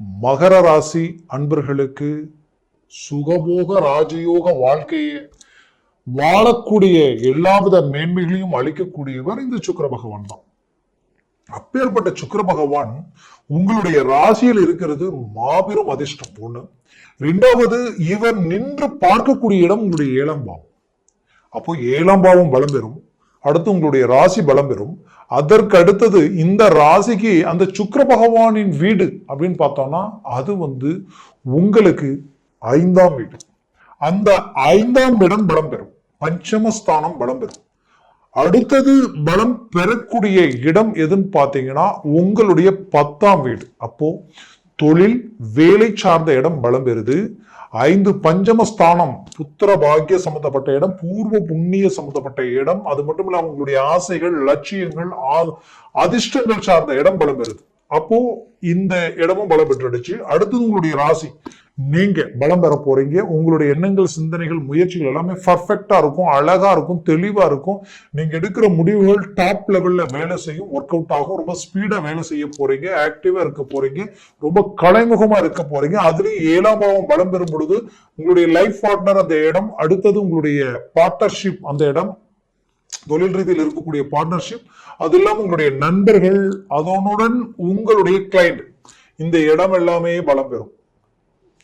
மகர ராசி அன்பர்களுக்கு சுகபோக ராஜயோக வாழ்க்கையை. வாழக்கூடிய எல்லாவித மேன்மைகளையும் அளிக்கக்கூடியவர் இந்த சுக்கிர பகவான் தான். அப்பேற்பட்ட சுக்கர பகவான் உங்களுடைய ராசியில் இருக்கிறது மாபெரும் அதிர்ஷ்டம் ஒண்ணு. ரெண்டாவது இவர் நின்று பார்க்கக்கூடிய இடம் உங்களுடைய ஏழம்பாவம் அப்போ ஏழாம் வளம் பெறும். அடுத்து உங்களுடைய ராசி பலம் பெறும். அதற்கு அடுத்தது இந்த ராசிக்கு அந்த சுக்கர பகவானின் வீடு அப்படின்னு பார்த்தோம்னா அது வந்து உங்களுக்கு ஐந்தாம் வீடு. அந்த ஐந்தாம் இடம் பலம் பெறும். பஞ்சமஸ்தானம் பலம் பெறும். அடுத்தது பலம் பெறக்கூடிய இடம் எதுன்னு பார்த்தீங்கன்னா உங்களுடைய பத்தாம் வீடு. அப்போ தொழில் வேலை சார்ந்த இடம் பலம் பெறுது. ஐந்து பஞ்சமஸ்தானம் புத்திர பாக்கிய சம்பந்தப்பட்ட இடம் பூர்வ புண்ணிய சம்பந்தப்பட்ட இடம் அது மட்டும் இல்லாம உங்களுடைய ஆசைகள் லட்சியங்கள் ஆ- அதிர்ஷ்டங்கள் சார்ந்த இடம் பலம் பெறுது. அப்போ இந்த இடமும் பலம் பெற்றுடுச்சு. அடுத்தது உங்களுடைய ராசி. நீங்க பலம் பெற போறீங்க. உங்களுடைய எண்ணங்கள் சிந்தனைகள் முயற்சிகள் எல்லாமே பர்ஃபெக்டா இருக்கும் அழகா இருக்கும் தெளிவா இருக்கும். நீங்க எடுக்கிற முடிவுகள் டாப் லெவல்ல வேலை செய்யும் ஒர்க் அவுட் ஆகும் ரொம்ப ஸ்பீடா வேலை செய்ய போறீங்க ஆக்டிவா இருக்க போறீங்க ரொம்ப கலைமுகமா இருக்க போறீங்க. அதுலயும் ஏழாம் பாவம் பலம் பெறும் பொழுது உங்களுடைய லைஃப் பார்ட்னர் அந்த இடம் அடுத்தது உங்களுடைய பார்ட்னர்ஷிப் அந்த இடம் தொழில் ரீதியில் இருக்கக்கூடிய பார்ட்னர்ஷிப் அது இல்லாம உங்களுடைய நண்பர்கள் அதனுடன் உங்களுடைய கிளைண்ட் இந்த இடம் எல்லாமே பலம் பெறும்.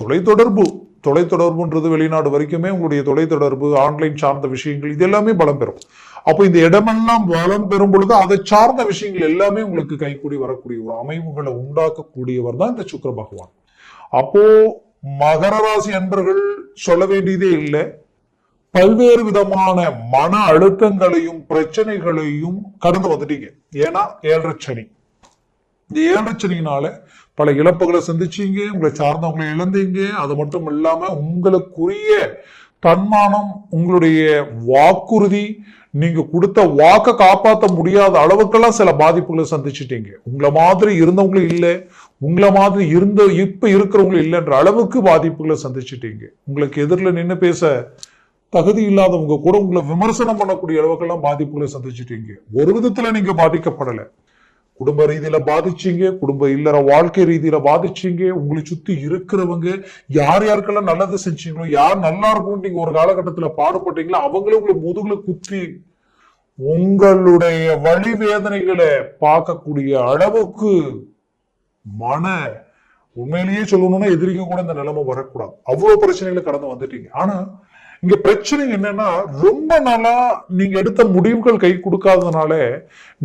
தொலைத்தொடர்பு தொலைத்தொடர்புன்றது வெளிநாடு வரைக்குமே உங்களுடைய தொலைத்தொடர்பு ஆன்லைன் சார்ந்த விஷயங்கள் இது எல்லாமே பலம் பெறும். அப்போ இந்த இடமெல்லாம் பலம் பெறும் பொழுது அதை சார்ந்த விஷயங்கள் எல்லாமே உங்களுக்கு கைக்கூடி வரக்கூடிய ஒரு அமைவுகளை உண்டாக்கக்கூடியவர் தான் இந்த சுக்கிர பகவான். அப்போ மகர ராசி அன்பர்கள் சொல்ல வேண்டியதே இல்லை. பல்வேறு விதமான மன அழுத்தங்களையும் பிரச்சனைகளையும் கடந்து வந்துட்டீங்க. ஏன்னா ஏழரை சனி. இந்த ஏழரை பல இழப்புகளை சந்திச்சீங்க உங்களை சார்ந்தவங்களை இழந்தீங்க. அது மட்டும் இல்லாம உங்களுக்குரிய தன்மானம் உங்களுடைய வாக்குறுதி நீங்க கொடுத்த வாக்க காப்பாற்ற முடியாத அளவுக்கெல்லாம் சில பாதிப்புகளை சந்திச்சிட்டீங்க. உங்களை மாதிரி இருந்தவங்களும் இல்லை உங்களை மாதிரி இருந்த இப்ப இருக்கிறவங்களும் இல்லைன்ற அளவுக்கு பாதிப்புகளை சந்திச்சிட்டீங்க. உங்களுக்கு எதிரில் நின்று பேச தகுதி இல்லாதவங்க கூட உங்களை விமர்சனம் பண்ணக்கூடிய அளவுக்கெல்லாம் பாதிப்புகளை சந்திச்சிட்டீங்க. ஒரு விதத்துல நீங்க பாதிக்கப்படலை. குடும்ப ரீதியில பாதிச்சீங்க குடும்ப இல்லற வாழ்க்கை ரீதியில பாதிச்சீங்க உங்களை சுத்தி இருக்கிறவங்க யார் யாருக்கெல்லாம் நல்லது செஞ்சீங்களோ யார் நல்லா இருக்கும் நீங்க ஒரு காலகட்டத்துல பாடுபட்டீங்களோ அவங்களே உங்களை முதுகுல குத்தி உங்களுடைய வழி வேதனைகளை பார்க்கக்கூடிய அளவுக்கு மன உண்மையிலேயே சொல்லணும்னா எதிரிக்க கூட இந்த நிலைமை வரக்கூடாது. அவ்வளவு பிரச்சனைகளை கடந்து வந்துட்டீங்க. ஆனா இங்க பிரச்சனை என்னன்னா ரொம்ப நாளா நீங்க எடுத்த முடிவுகள் கை கொடுக்காததுனால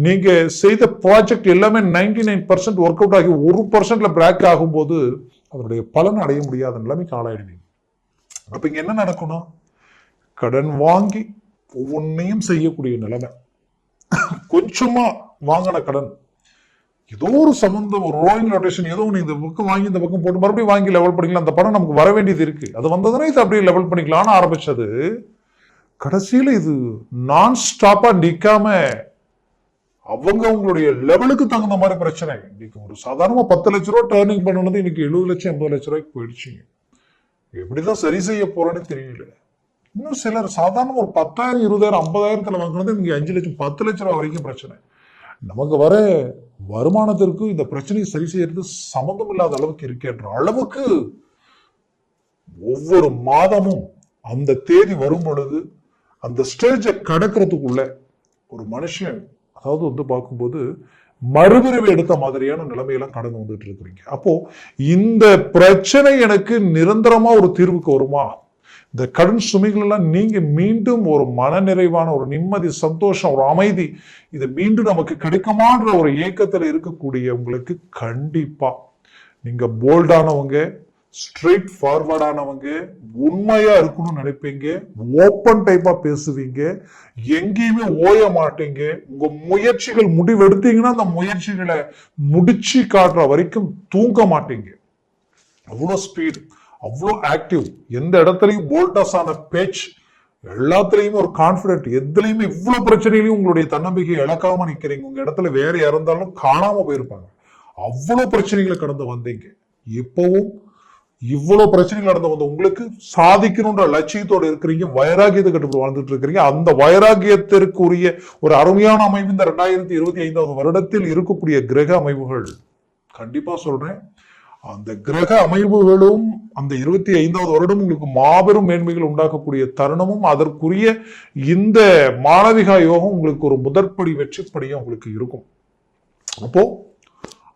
நீங்க செய்த ப்ராஜெக்ட் எல்லாமே 99% நைன் பர்சன்ட் ஒர்க் அவுட் ஆகி ஒரு பர்சன்ட்ல பிராக் ஆகும்போது அதனுடைய பலன் அடைய முடியாத நிலைமைக்கு ஆளாயிடுவீங்க. அப்ப இங்க என்ன நடக்கணும் கடன் வாங்கி ஒவ்வொன்றையும் செய்யக்கூடிய நிலைமை. கொஞ்சமா வாங்கின கடன் ஏதோ ஒரு சம்மந்தம் ஒரு ரோயிங் ரொட்டேஷன் ஏதோ ஒன்று இந்த பக்கம் வாங்கி இந்த பக்கம் போட்டு மறுபடியும் வாங்கி லெவல் பண்ணிக்கலாம். அந்த படம் நமக்கு வர வேண்டியது இருக்குது அது வந்ததுன்னா இது அப்படியே லெவல் பண்ணிக்கலாம்னு ஆரம்பிச்சது. கடைசியில் இது நான் ஸ்டாப்பாக நிற்காம அவங்க அவங்களுடைய லெவலுக்கு தகுந்த மாதிரி பிரச்சனை. இன்னைக்கு ஒரு சாதாரணமாக பத்து லட்ச ரூபா டேர்னிங் பண்ணது இன்னைக்கு எழுபது லட்சம் எண்பது லட்ச ரூபாய்க்கு போயிடுச்சுங்க எப்படிதான் சரி செய்ய போறேன்னு தெரியல. இன்னும் சிலர் சாதாரண ஒரு பத்தாயிரம் இருபதாயிரம் ஐம்பதாயிரத்துல வாங்குறது இங்கே அஞ்சு லட்சம் பத்து லட்ச ரூபா வரைக்கும் பிரச்சனை. நமக்கு வர வருமானத்திற்கு இந்த பிரச்சனையை சரி செய்யறது சம்மந்தம் இல்லாத அளவுக்கு இருக்கின்ற அளவுக்கு ஒவ்வொரு மாதமும் அந்த தேதி வரும் பொழுது அந்த ஸ்டேஜை கடக்கிறதுக்குள்ள ஒரு மனுஷன் அதாவது வந்து பார்க்கும்போது மறுபிறவி எடுத்த மாதிரியான நிலைமையெல்லாம் கடந்து வந்துட்டு இருக்கிறீங்க. அப்போ இந்த பிரச்சனை எனக்கு நிரந்தரமா ஒரு தீர்வுக்கு வருமா? இந்த கடன் சுமைகள் எல்லாம் நீங்க மீண்டும் ஒரு மனநிறைவான ஒரு நிம்மதி சந்தோஷம் ஒரு அமைதி இது மீண்டும் நமக்கு கிடைக்குமான்ற ஒரு ஏக்கத்துல இருக்கக்கூடிய உங்களுக்கு கண்டிப்பா. நீங்க போல்டானவங்க ஸ்ட்ரெயிட் ஃபார்வர்டானவங்க உண்மையா இருக்கணும்னு நினைப்பீங்க ஓப்பன் டைப்பா பேசுவீங்க எங்கேயுமே ஓய மாட்டீங்க உங்க முயற்சிகள் முடிவெடுத்தீங்கன்னா அந்த முயற்சிகளை முடிச்சு காட்டுற வரைக்கும் தூங்க மாட்டீங்க. அவ்வளோ ஸ்பீட் அவ்வளோ ஆக்டிவ் எந்த இடத்துலையும் போல்டஸ் ஆன பேச்சு. எல்லாத்துலேயுமே ஒரு கான்ஃபிடென்ட் எதுலையுமே இவ்வளோ பிரச்சனையிலையும் உங்களுடைய தன்னம்பிக்கை இழக்காம நிற்கிறீங்க உங்கள் இடத்துல வேறு இறந்தாலும் காணாமல் போயிருப்பாங்க. அவ்வளோ பிரச்சனைகளை கடந்து வந்தீங்க. இப்போவும் இவ்வளோ பிரச்சனைகள் நடந்து வந்த உங்களுக்கு சாதிக்கணுன்ற லட்சியத்தோடு இருக்கிறீங்க. வைராகியத்தை கட்டுப்பட்டு வாழ்ந்துட்டு இருக்கிறீங்க. அந்த வைராகியத்திற்குரிய ஒரு அருமையான அமைவு இந்த ரெண்டாயிரத்தி இருபத்தி ஐந்தாவது வருடத்தில் இருக்கக்கூடிய கிரக அமைவுகள். கண்டிப்பாக சொல்கிறேன் அந்த கிரக அமைவுகளும் அந்த இருபத்தி ஐந்தாவது வருடம் உங்களுக்கு மாபெரும் மேன்மைகள் உண்டாக்கக்கூடிய தருணமும் அதற்குரிய இந்த மாணவிகா யோகம் உங்களுக்கு ஒரு முதற்படி வெற்றிப்படியும் உங்களுக்கு இருக்கும். அப்போ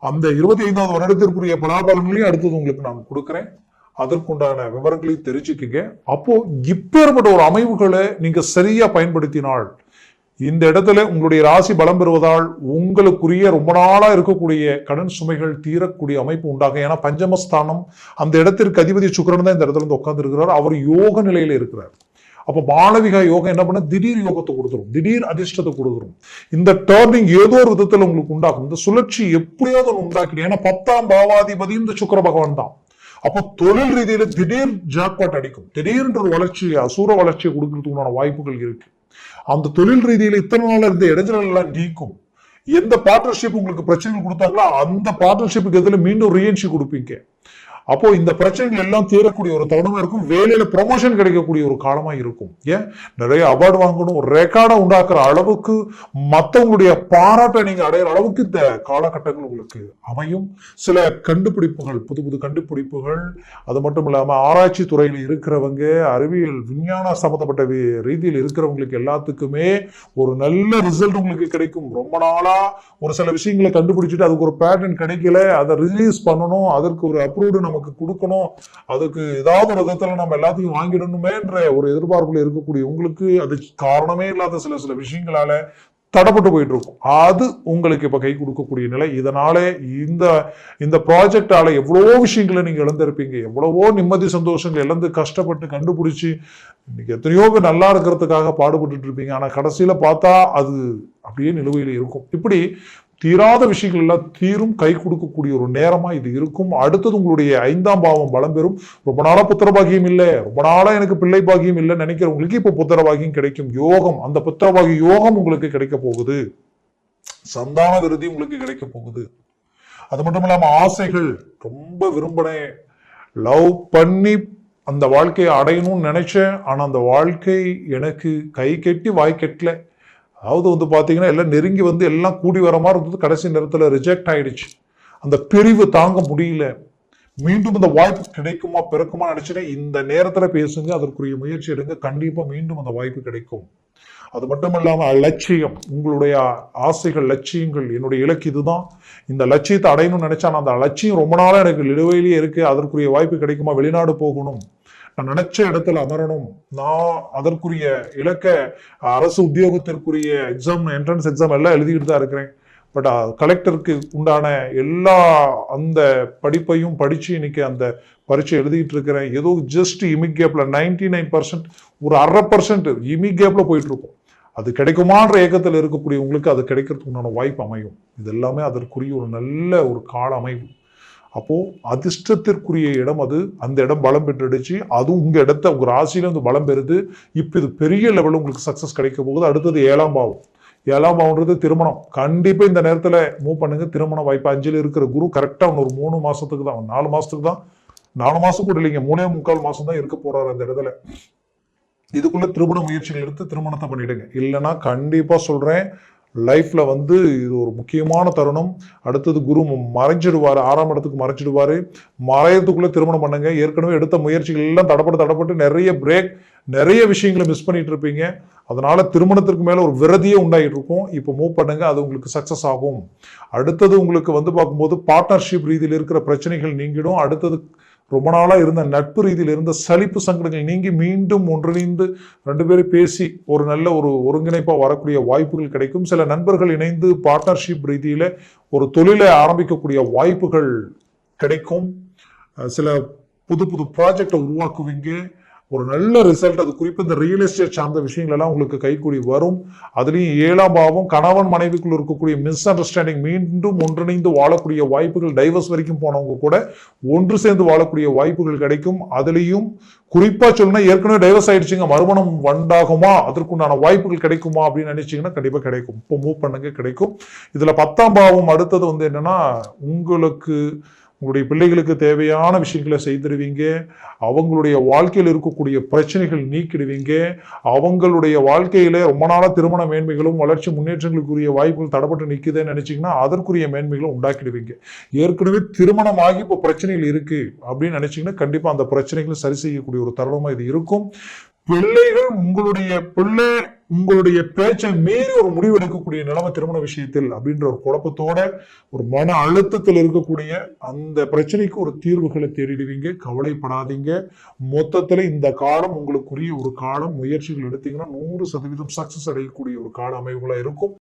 அந்த இருபத்தி ஐந்தாவது வருடத்திற்குரிய பலாபலங்களையும் அடுத்தது உங்களுக்கு நான் கொடுக்குறேன். அதற்குண்டான விவரங்களையும் தெரிஞ்சுக்குங்க. அப்போ இப்பேற்பட்ட ஒரு அமைவுகளை நீங்க சரியா பயன்படுத்தினால் இந்த இடத்துல உங்களுடைய ராசி பலம் பெறுவதால் உங்களுக்குரிய ரொம்ப நாளாக இருக்கக்கூடிய கடன் சுமைகள் தீரக்கூடிய அமைப்பு உண்டாகும். ஏன்னா பஞ்சமஸ்தானம் அந்த இடத்திற்கு அதிபதி சுக்கிரன் தான் இந்த இடத்துல இருந்து உட்காந்துருக்கிறார் அவர் யோக நிலையில இருக்கிறார். அப்போ மாளவிகா யோகம் என்ன பண்ண திடீர் யோகத்தை கொடுத்துரும். திடீர் அதிர்ஷ்டத்தை கொடுத்துரும். இந்த டேர்னிங் ஏதோ ஒரு விதத்தில் உங்களுக்கு உண்டாகும். இந்த சுழற்சி எப்படியாவது ஒன்று உண்டாக்கிடும். ஏன்னா பத்தாம் பாவாதிபதி இந்த சுக்கிர பகவான் தான். அப்போ தொழில் ரீதியில திடீர் ஜாக்பாட் அடிக்கும். திடீர்ன்ற ஒரு வளர்ச்சி அசூர வளர்ச்சியை கொடுக்கறதுக்குண்டான வாய்ப்புகள் இருக்கு. அந்த தொழில் ரீதியில இத்தனை நாள் இருந்த இடைஞ்சல் எல்லாம் நீக்கும். எந்த பார்ட்னர்ஷிப் உங்களுக்கு பிரச்சனைகள் கொடுத்தாங்களோ அந்த பார்ட்னர்ஷிப்புக்கு எதில் மீண்டும் ரீஎன்சி கொடுப்பீங்க. அப்போ இந்த பிரச்சனைகள் எல்லாம் தீரக்கூடிய ஒரு தருணமா இருக்கும். வேலையில ப்ரொமோஷன் கிடைக்கக்கூடிய ஒரு காலமா இருக்கும். ஏன்? நிறைய அவார்டு வாங்கணும் ஒரு ரெக்கார்டை உண்டாக்குற அளவுக்கு மற்றவங்களுடைய பாராட்டை நீங்க அடையிற அளவுக்கு இந்த காலகட்டங்கள் உங்களுக்கு அமையும். சில கண்டுபிடிப்புகள் புது புது கண்டுபிடிப்புகள் அது மட்டும் இல்லாம ஆராய்ச்சி துறையில் இருக்கிறவங்க அறிவியல் விஞ்ஞான சம்பந்தப்பட்ட ரீதியில் இருக்கிறவங்களுக்கு எல்லாத்துக்குமே ஒரு நல்ல ரிசல்ட் உங்களுக்கு கிடைக்கும். ரொம்ப நாளா ஒரு சில விஷயங்களை கண்டுபிடிச்சிட்டு அதுக்கு ஒரு பேட்டர்ன் கிடைக்கல அதை ரிலீஸ் பண்ணணும் அதற்கு ஒரு அப்ரூவ்டு நமக்கு கொடுக்கணும். அதுக்கு ஏதாவது ஒரு விதத்துல நம்ம எல்லாத்தையும் வாங்கிடணுமேன்ற ஒரு எதிர்பார்ப்புல இருக்கக்கூடிய உங்களுக்கு அது காரணமே இல்லாத சில சில விஷயங்களால தடப்பட்டு போயிட்டு இருக்கும் அது உங்களுக்கு இப்ப கை கொடுக்கக்கூடிய நிலை. இதனாலே இந்த இந்த ப்ராஜெக்டால எவ்வளவோ விஷயங்களை நீங்க இழந்திருப்பீங்க. எவ்வளவோ நிம்மதி சந்தோஷங்கள் இழந்து கஷ்டப்பட்டு கண்டுபிடிச்சு இன்னைக்கு எத்தனையோ பேர் நல்லா இருக்கிறதுக்காக பாடுபட்டுட்டு இருப்பீங்க. ஆனா கடைசியில பார்த்தா அது அப்படியே நிலுவையில் இருக்கும். இப்படி தீராத விஷயங்கள் எல்லாம் தீரும் கை கொடுக்கக்கூடிய ஒரு நேரமா இது இருக்கும். அடுத்தது உங்களுடைய ஐந்தாம் பாவம் பலம் பெறும். ரொம்ப நாளா புத்திர பாக்கியம் இல்லை. ரொம்ப நாளா எனக்கு பிள்ளை பாக்கியம் இல்லை நினைக்கிறவங்களுக்கு இப்போ புத்திர பாக்கியம் கிடைக்கும். யோகம் அந்த புத்திர பாகிய யோகம் உங்களுக்கு கிடைக்க போகுது. சந்தான விருதி உங்களுக்கு கிடைக்க போகுது. அது மட்டும் இல்லாம ஆசைகள் ரொம்ப விரும்பினேன் லவ் பண்ணி அந்த வாழ்க்கையை அடையணும்னு நினைச்சேன். ஆனா அந்த வாழ்க்கை எனக்கு கை கெட்டி வாய் கெட்டல. அதாவது வந்து பார்த்தீங்கன்னா எல்லாம் நெருங்கி வந்து எல்லாம் கூடி வர மாதிரி இருந்தது. கடைசி நேரத்தில் ரிஜெக்ட் ஆகிடுச்சு அந்த பிரிவு தாங்க முடியல. மீண்டும் இந்த வாய்ப்பு கிடைக்குமா பிறக்குமா நினைச்சேன் இந்த நேரத்தில் பேசுங்க அதற்குரிய முயற்சி எடுங்க. கண்டிப்பாக மீண்டும் அந்த வாய்ப்பு கிடைக்கும். அது மட்டும் இல்லாமல் லட்சியம் உங்களுடைய ஆசைகள் லட்சியங்கள் என்னுடைய இலக்கு இதுதான். இந்த லட்சியத்தை அடையணும்னு நினச்சா நான் அந்த லட்சியம் ரொம்ப நாளாக எனக்கு நிலுவையிலேயே இருக்குது அதற்குரிய வாய்ப்பு கிடைக்குமா வெளிநாடு போகணும். நான் நினைச்ச இடத்துல அமரணும். நான் அதற்குரிய இலக்க அரசு உத்தியோகத்திற்குரிய எக்ஸாம் என்ட்ரன்ஸ் எக்ஸாம் எல்லாம் எழுதிக்கிட்டு தான் இருக்கிறேன். பட் கலெக்டருக்கு uh, உண்டான எல்லா அந்த படிப்பையும் படித்து இன்னைக்கு அந்த பரீட்சை எழுதிட்டு இருக்கிறேன். ஏதோ ஜஸ்ட் இமிகேப்பில் நைன்டி நைன் பர்சன்ட் ஒரு அரை பர்சன்ட் இமிகேப்பில் கேப்ல போயிட்டு இருக்கும். அது கிடைக்குமான்ற ஏக்கத்தில் இருக்கக்கூடிய உங்களுக்கு அது கிடைக்கிறதுக்கு உண்டான வாய்ப்பு அமையும். இது எல்லாமே அதற்குரிய ஒரு நல்ல ஒரு கால அமைவு. அப்போது அதிர்ஷ்டத்திற்குரிய இடம் அது. அந்த இடம் பலம் பெற்றுடுச்சு அதுவும் உங்கள் இடத்த உங்கள் ராசியில வந்து பலம் பெறுது. இப்போ இது பெரிய லெவலில் உங்களுக்கு சக்ஸஸ் கிடைக்க போகுது. அடுத்தது ஏழாம் பாவம். ஏழாம் பாவம்ன்றது திருமணம். கண்டிப்பாக இந்த நேரத்தில் மூவ் பண்ணுங்கள் திருமண வாய்ப்பு அஞ்சில் இருக்கிற குரு கரெக்டா ஒரு மூணு மாதத்துக்கு தான் நாலு மாதத்துக்கு தான் நாலு மாதம் கூட இல்லைங்க மூணே முக்கால் மாதம் தான் இருக்க போகிறார் அந்த இடத்துல. இதுக்குள்ளே திருமண முயற்சிகள் எடுத்து திருமணத்தை பண்ணிவிடுங்க இல்லைன்னா கண்டிப்பாக சொல்கிறேன் லைஃப்பில் வந்து இது ஒரு முக்கியமான தருணம். அடுத்தது குரு மறைஞ்சிடுவார். ஆறாம் இடத்துக்கு மறைஞ்சிடுவார். மறையத்துக்குள்ளே திருமணம் பண்ணுங்க. ஏற்கனவே எடுத்த முயற்சிகள் எல்லாம் தடப்பட்டு தடப்பட்டு நிறைய பிரேக் நிறைய விஷயங்களை மிஸ் பண்ணிட்டு இருப்பீங்க. அதனால திருமணத்திற்கு மேலே ஒரு விரதியே உண்டாகிட்டு இருக்கும். இப்போ மூவ் பண்ணுங்க. அது உங்களுக்கு சக்ஸஸ் ஆகும். அடுத்தது உங்களுக்கு வந்து பார்க்கும்போது பார்ட்னர்ஷிப் ரீதியில் இருக்கிற பிரச்சனைகள் நீங்கிடும். அடுத்தது ரொம்ப நாளாக இருந்த நட்பு ரீதியில் இருந்த சலிப்பு சங்கடங்கள் நீங்கி மீண்டும் ஒன்றிணைந்து ரெண்டு பேரும் பேசி ஒரு நல்ல ஒரு ஒருங்கிணைப்பாக வரக்கூடிய வாய்ப்புகள் கிடைக்கும். சில நண்பர்கள் இணைந்து பார்ட்னர்ஷிப் ரீதியில் ஒரு தொழிலை ஆரம்பிக்கக்கூடிய வாய்ப்புகள் கிடைக்கும். சில புது புது ப்ராஜெக்டை உருவாக்குவீங்க. ஒரு நல்ல ரிசல்ட் அது குறிப்பு இந்த ரியல் எஸ்டேட் சார்ந்த விஷயங்கள் எல்லாம் உங்களுக்கு கைக்கூடி வரும். அதுலேயும் ஏழாம் பாவம் கணவன் மனைவிக்குள் இருக்கக்கூடிய மிஸ் அண்டர்ஸ்டாண்டிங் மீண்டும் ஒன்றிணைந்து வாழக்கூடிய வாய்ப்புகள் டைவர்ஸ் வரைக்கும் போனவங்க கூட ஒன்று சேர்ந்து வாழக்கூடிய வாய்ப்புகள் கிடைக்கும். அதுலேயும் குறிப்பாக சொல்லணும் ஏற்கனவே டைவர்ஸ் ஆயிடுச்சுங்க மறுமணம் வண்டாகுமா அதற்குண்டான வாய்ப்புகள் கிடைக்குமா? அப்படின்னு நினைச்சிங்கன்னா கண்டிப்பாக கிடைக்கும். இப்போ மூவ் பண்ணுங்க கிடைக்கும். இதில் பத்தாம் பாவம் அடுத்தது வந்து என்னன்னா உங்களுக்கு உங்களுடைய பிள்ளைகளுக்கு தேவையான விஷயங்களை செய்திருவீங்க. அவங்களுடைய வாழ்க்கையில் இருக்கக்கூடிய பிரச்சனைகள் நீக்கிடுவீங்க. அவங்களுடைய வாழ்க்கையில ரொம்ப நாளாக திருமண மேன்மைகளும் வளர்ச்சி முன்னேற்றங்களுக்குரிய வாய்ப்புகள் தடப்பட்டு நிற்குதுன்னு நினைச்சீங்கன்னா அதற்குரிய மேன்மைகளும் உண்டாக்கிடுவீங்க. ஏற்கனவே திருமணமாகி இப்போ பிரச்சனைகள் இருக்குது அப்படின்னு நினைச்சீங்கன்னா கண்டிப்பாக அந்த பிரச்சனைகளை சரி செய்யக்கூடிய ஒரு தருணமாக இது இருக்கும். பிள்ளைகள் உங்களுடைய பிள்ளை உங்களுடைய பேச்சை மீறி ஒரு முடிவு எடுக்கக்கூடிய நிலைமை திருமண விஷயத்தில் அப்படின்ற ஒரு குழப்பத்தோட ஒரு மன அழுத்தத்தில் இருக்கக்கூடிய அந்த பிரச்சனைக்கு ஒரு தீர்வுகளை தேடிடுவீங்க. கவலைப்படாதீங்க. மொத்தத்துல இந்த காலம் உங்களுக்குரிய ஒரு காலம். முயற்சிகள் எடுத்தீங்கன்னா நூறு சதவீதம் சக்சஸ் அடையக்கூடிய ஒரு கால அமைவுகளா இருக்கும்.